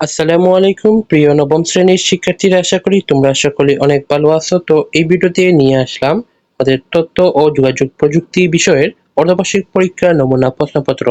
আসসালামু আলাইকুম, প্রিয় নবম শ্রেণির শিক্ষার্থীরা, আশা করি তোমরা সকলে অনেক ভালো আছো। তো এই ভিডিওতে নিয়ে আসলাম আমাদের তথ্য ও যোগাযোগ প্রযুক্তি বিষয়ের অর্ধবার্ষিক পরীক্ষা নমুনা প্রশ্নপত্র।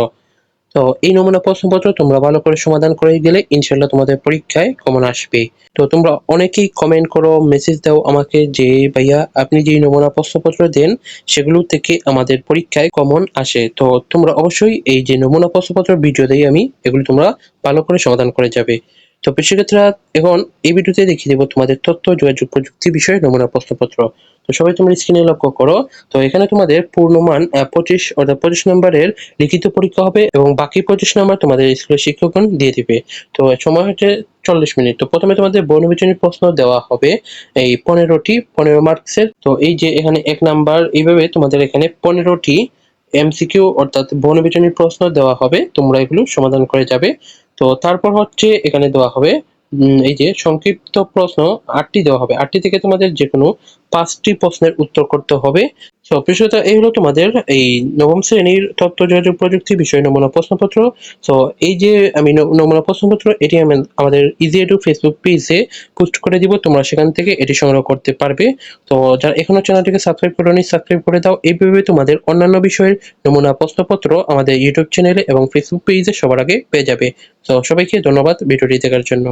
তো এই নমুনা প্রশ্নপত্র তোমরা ভালো করে সমাধান করে গেলে ইনশাল্লাহ তোমাদের পরীক্ষায় কমন আসবে। তো তোমরা অনেকেই কমেন্ট করো মেসেজ দাও আমাকে যে, ভাইয়া, আপনি যে নমুনা প্রশ্নপত্র দেন, সেগুলো থেকে আমাদের পরীক্ষায় কমন আসে। তো তোমরা অবশ্যই এই যে নমুনা প্রশ্নপত্র ভিডিও দেই আমি এগুলো তোমরা ভালো করে সমাধান করে যাবে। তো শিক্ষার্থীরা এখন এই ভিডিওতে দেখিয়ে দেবো তোমাদের তথ্য, যোগাযোগ প্রযুক্তি বিষয়ে নমুনা প্রশ্নপত্র। তো সবাই তোমরা স্ক্রিনে লক্ষ্য করো, তো এখানে তোমাদের পূর্ণমান পঁচিশ, অর্থাৎ পঁচিশ নম্বরের লিখিত পরীক্ষা হবে এবং বাকি পঁচিশ নম্বর তোমাদের স্কুলের শিক্ষকগণ দিয়ে দিবে। তো সময় হচ্ছে চল্লিশ মিনিট। তো প্রথমে তোমাদের বর্ণবিচনী প্রশ্ন দেওয়া হবে, এই পনেরোটি, পনেরো মার্কসের। তো এই যে এখানে এক নাম্বার, এইভাবে তোমাদের এখানে পনেরোটি এমসিকিউ অর্থাৎ বর্ণবিচনী প্রশ্ন দেওয়া হবে, তোমরা এগুলো সমাধান করে যাবে। তো তারপর হচ্ছে এখানে দেওয়া হবে এই যে সংক্ষিপ্ত প্রশ্ন, আটটি দেওয়া হবে। আটটি থেকে তোমাদের যে কোনো পাঁচটি প্রশ্নের উত্তর করতে হবে। তো প্রিয়তা এই হলো তোমাদের এই নবম শ্রেণির তথ্য যোগাযোগ প্রযুক্তি বিষয় নমুনা প্রশ্নপত্র। তো এই যে আমি নমুনা প্রশ্নপত্র, এটি আমি আমাদের ইজি এডু ফেসবুক পেজে পোস্ট করে দিব। তোমরা সেখান থেকে এটি সংগ্রহ করতে পারবে। তো, যারা এখনও চ্যানেলটিকে সাবস্ক্রাইব করেনি সাবস্ক্রাইব করে দাও। এইভাবে তোমাদের অন্যান্য বিষয়ের নমুনা প্রশ্নপত্র আমাদের ইউটিউব চ্যানেলে এবং ফেসবুক পেজে সবার আগে পেয়ে যাবে। তো সবাইকে ধন্যবাদ ভিডিওটি দেখার জন্য।